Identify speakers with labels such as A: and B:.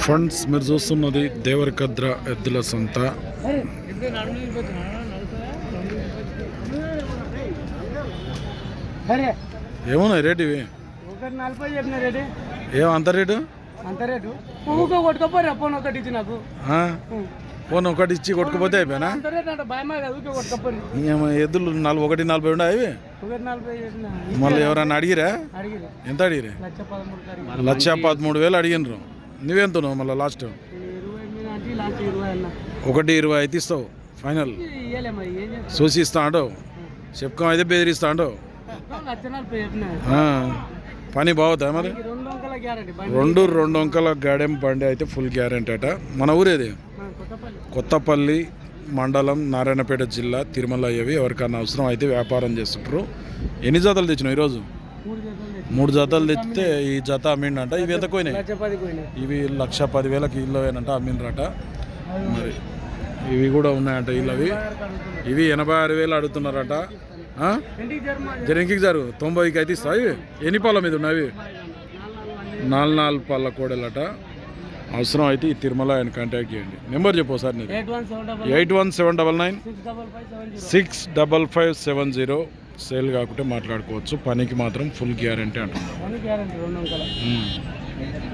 A: Friends మీరు చూస్తున్నది దేవరకద్ర ఎద్దుల సంత. ఏమున్నాయి రేటు ఇవి? ఏం అంత రేటు?
B: అంత రేటు. కొట్టుకోపోరా ఫోన్ ఒకటి ఇచ్చి నాకు?
A: ఫోన్ ఒకటి ఇచ్చి కొట్టుకుపోతే అయిపోయినా? ఎద్దులు నాలుగు ఒకటి నలభై ఉన్నాయి అవి మళ్ళీ ఎవరన్నా అడిగిరా? ఎంత అడిగిరే
B: లక్ష పదమూడు
A: వేలు అడిగినరు నువ్వెంతున్నావు మళ్ళీ లాస్ట్ ఒకటి ఇరవై అయితే ఇస్తావు ఫైనల్ చూసి ఇస్తా అంటావు. చెప్పుకో అయితే బెదిరిస్తా అంటావు. పని బాగుతా మరి?
B: రెండు వంకల
A: రెండు అంకల గాడెం బండి అయితే ఫుల్ గ్యారెంటీ అట. మన ఊరేది
B: కొత్తపల్లి
A: మండలం నారాయణపేట జిల్లా తిరుమల అయ్యవి ఎవరికన్నా అవసరం అయితే వ్యాపారం చేస్తుంటారు ఎన్ని జాతలు తెచ్చినావు ఈరోజు?
B: మూడు జతలు
A: తెచ్చితే ఈ జత అమ్మిండంట. ఇవి ఎంత పోయినాయి?
B: లక్ష పది పోయినాయి.
A: ఇవి లక్ష పదివేలకి ఇల్లు అయినంట అమ్మిండ్రట. మరి ఇవి కూడా ఉన్నాయంట ఇల్లవి ఇవి ఎనభై ఆరు వేలు అడుగుతున్నారట. ఆ?
B: ఇంటికి జర్మ
A: జరంకి జరు తొంభైకి అయితే ఇస్తాయి. ఎన్ని పాల మీద ఉన్నాయి నాలుగు నాలుగు పాల కోడలట. అవసరం అయితే ఈ తిరుమల ఆయన కాంటాక్ట్ చేయండి. నెంబర్ చెప్పు సార్ నీది.
B: Eight one seven double
A: nine.
B: Six double five seven zero.
A: Six double five seven zero. Sale కాకుంటే మాట్లాడుకోవచ్చు. పనికి మాత్రం ఫుల్ గ్యారంటీ అంటున్నారు